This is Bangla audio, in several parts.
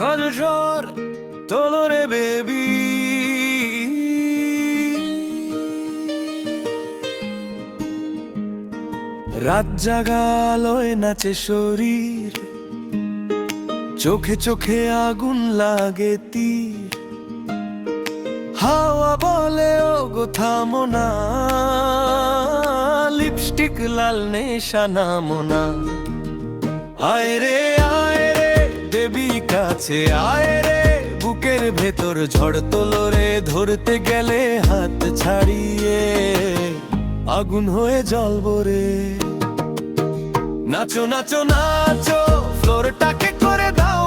ঝড় তোলো রে বেবি। রাত জাগালয় নাচে শরীর, চোখে চোখে আগুন লাগে তীর। হাওয়া বলে ও গো থামো না। লিপস্টিক লাল নেশা, নামো না। আয় রে কাছে আয় রে, বুকের ভেতর ঝড় তোলো রে, ধরতে গেলে হাত ছাড়িয়ে আগুন হয়ে জল রে। নাচো নাচো নাচো, ফ্লোরটাকে করে দাও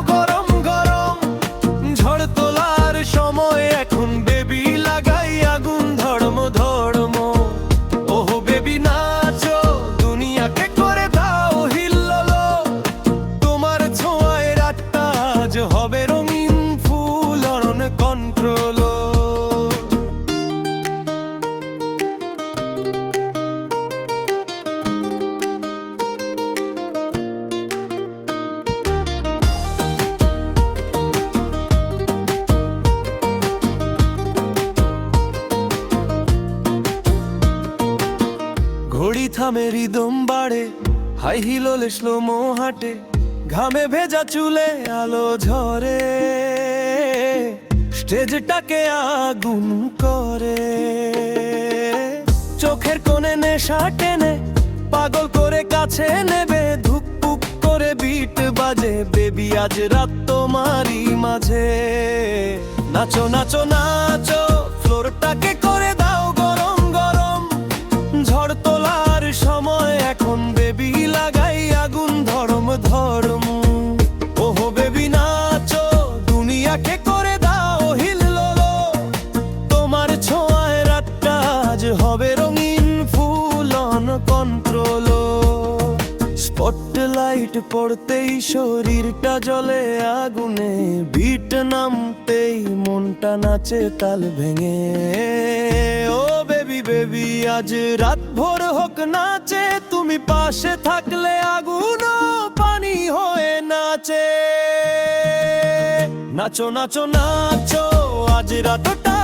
থামে রিদম বাড়ে, হাই হিল হলে স্লো মো হাঁটে, ঘামে ভেজা চুলে আলো ঝরে। স্টেজটাকে আগুন করে। চোখের কোণে নেশা টেনে, পাগল করে কাছে নেবে, ধুকপুক করে বিট বাজে। বেবি আজ রাত তোমারই মাঝে। নাচো নাচো নাচো। স্পটলাইট পড়তেই শরীরটা জ্বলে, আগুনে বিট নামতেই মনটা নাচে, তাল ভেঙে। ও বেবি বেবি আজ রাত ভোর হোক নাচে, তুমি পাশে থাকলে আগুন পানি হয়ে নাচে। নাচো নাচো নাচো, আজ রাতটা